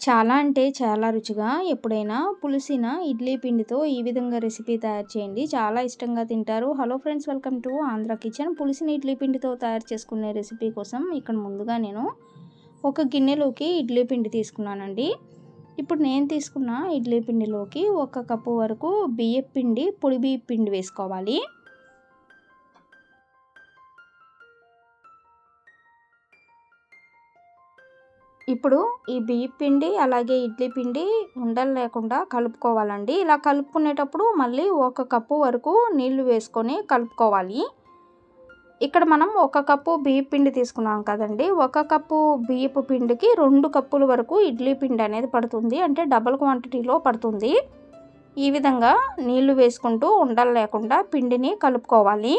చాలా అంటే చాలా రుచిగా ఎప్పుడైనా పులిసిన ఇడ్లీ పిండితో ఈ విధంగా రెసిపీ తయారు చేయండి. చాలా ఇష్టంగా తింటారు. Hello friends welcome to Andhra kitchen. పులిసిన ఇడ్లీ పిండితో తయారు చేసుకునే రెసిపీ కోసం ఇక్కడ ముందుగా నేను ఒక గిన్నెలోకి ఇడ్లీ పిండి తీసుకున్నానండి. ఇప్పుడు నేను తీసుకున్న ఇడ్లీ పిండిలోకి ఒక కప్పు వరకు బియ్య పిండి పొడి బియ్య పిండి వేసుకోవాలి. ఇప్పుడు ఈ బియ్య పిండి అలాగే ఇడ్లీ పిండి ఉండలు లేకుండా కలుపుకోవాలండి. ఇలా కలుపుకునేటప్పుడు మళ్ళీ ఒక కప్పు వరకు నీళ్ళు వేసుకొని కలుపుకోవాలి. ఇక్కడ మనం ఒక కప్పు బియ్య పిండి తీసుకున్నాం కదండి. ఒక కప్పు బియ్యపు పిండికి రెండు కప్పుల వరకు ఇడ్లీ పిండి అనేది పడుతుంది. అంటే డబల్ క్వాంటిటీలో పడుతుంది. ఈ విధంగా నీళ్ళు వేసుకుంటూ ఉండలు లేకుండా పిండిని కలుపుకోవాలి.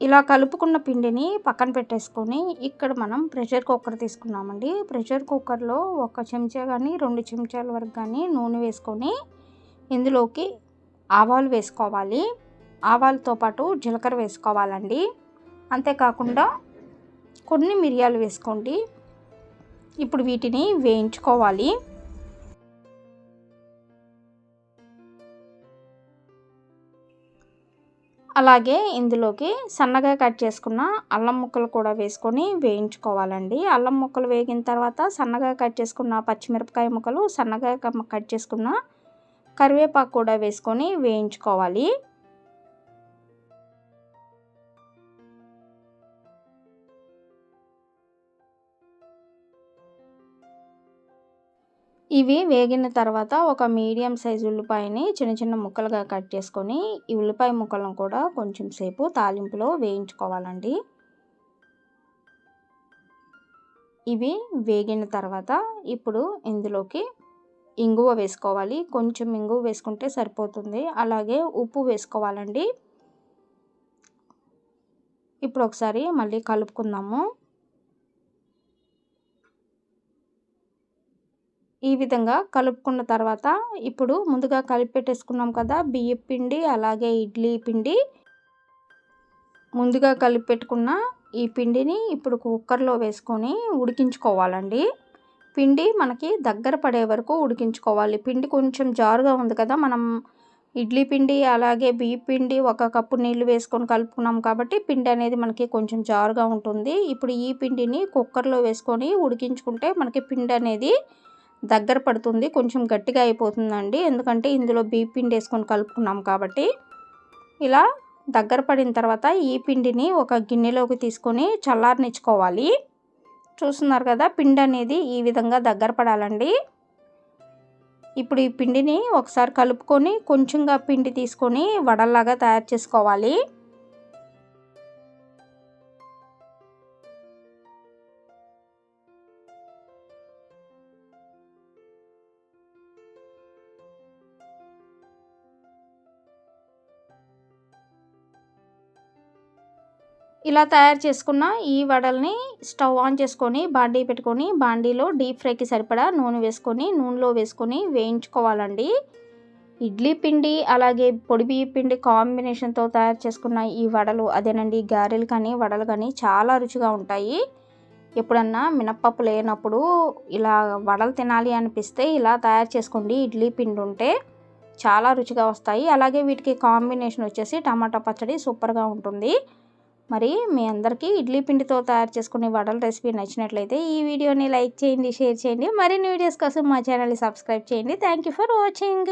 ఇలా కలుపుకున్న పిండిని పక్కన పెట్టేసుకొని ఇక్కడ మనం ప్రెషర్ కుక్కర్ తీసుకున్నామండి. ప్రెషర్ కుక్కర్లో ఒక చెంచా కానీ రెండు చెంచాల వరకు కానీ నూనె వేసుకొని ఇందులోకి ఆవాలు వేసుకోవాలి. ఆవాలతో పాటు జీలకర్ర వేసుకోవాలండి. అంతేకాకుండా కొన్ని మిరియాలు వేసుకోండి. ఇప్పుడు వీటిని వేయించుకోవాలి. అలాగే ఇందులోకి సన్నగా కట్ చేసుకున్న అల్లం ముక్కలు కూడా వేసుకొని వేయించుకోవాలండి. అల్లం ముక్కలు వేగిన తర్వాత సన్నగా కట్ చేసుకున్న పచ్చిమిరపకాయ ముక్కలు సన్నగా కట్ చేసుకున్న కరివేపాకు కూడా వేసుకొని వేయించుకోవాలి. ఇవి వేగిన తర్వాత ఒక మీడియం సైజ్ ఉల్లిపాయని చిన్న చిన్న ముక్కలుగా కట్ చేసుకొని ఈ ఉల్లిపాయ ముక్కలను కూడా కొంచెం సేపు తాలింపులో వేయించుకోవాలండి. ఇవి వేగిన తర్వాత ఇప్పుడు ఇందులోకి ఇంగువ వేసుకోవాలి. కొంచెం ఇంగువ వేసుకుంటే సరిపోతుంది. అలాగే ఉప్పు వేసుకోవాలండి. ఇప్పుడు ఒకసారి మళ్ళీ కలుపుకుందాము. ఈ విధంగా కలుపుకున్న తర్వాత ఇప్పుడు ముందుగా కలిపి పెట్టేసుకున్నాం కదా బియ్య పిండి అలాగే ఇడ్లీ పిండి. ముందుగా కలిపి పెట్టుకున్న ఈ పిండిని ఇప్పుడు కుక్కర్లో వేసుకొని ఉడికించుకోవాలండి. పిండి మనకి దగ్గర పడే వరకు ఉడికించుకోవాలి. పిండి కొంచెం జారుగా ఉంది కదా మనం ఇడ్లీ పిండి అలాగే బియ్య పిండి ఒక కప్పు నీళ్ళు వేసుకొని కలుపుకున్నాం కాబట్టి పిండి అనేది మనకి కొంచెం జారుగా ఉంటుంది. ఇప్పుడు ఈ పిండిని కుక్కర్లో వేసుకొని ఉడికించుకుంటే మనకి పిండి అనేది దగ్గర పడుతుంది కొంచెం గట్టిగా అయిపోతుందండి. ఎందుకంటే ఇందులో బియ్య పిండి వేసుకొని కలుపుకున్నాం కాబట్టి. ఇలా దగ్గర పడిన తర్వాత ఈ పిండిని ఒక గిన్నెలోకి తీసుకొని చల్లారనిచ్చుకోవాలి. చూస్తున్నారు కదా పిండి అనేది ఈ విధంగా దగ్గర పడాలండి. ఇప్పుడు ఈ పిండిని ఒకసారి కలుపుకొని కొంచెంగా పిండి తీసుకొని వడల్లాగా తయారు చేసుకోవాలి. ఇలా తయారు చేసుకున్న ఈ వడల్ని స్టవ్ ఆన్ చేసుకొని బాండీ పెట్టుకొని బాండీలో డీప్ ఫ్రైకి సరిపడా నూనె వేసుకొని నూనెలో వేసుకొని వేయించుకోవాలండి. ఇడ్లీ పిండి అలాగే పొడి బియ్య పిండి కాంబినేషన్తో తయారు చేసుకున్న ఈ వడలు అదేనండి గారెలు కానీ వడలు కానీ చాలా రుచిగా ఉంటాయి. ఎప్పుడన్నా మినప్పప్పు లేనప్పుడు ఇలా వడలు తినాలి అనిపిస్తే ఇలా తయారు చేసుకోండి. ఇడ్లీ పిండి ఉంటే చాలా రుచిగా వస్తాయి. అలాగే వీటికి కాంబినేషన్ వచ్చేసి టమాటా పచ్చడి సూపర్గా ఉంటుంది. మరి మీ అందరికీ ఇడ్లీ పిండితో తయారు చేసుకునే వడల రెసిపీ నచ్చినట్లయితే ఈ వీడియోని లైక్ చేయండి షేర్ చేయండి. మరిన్ని వీడియోస్ కోసం మా ఛానల్ని సబ్స్క్రైబ్ చేయండి. Thank for watching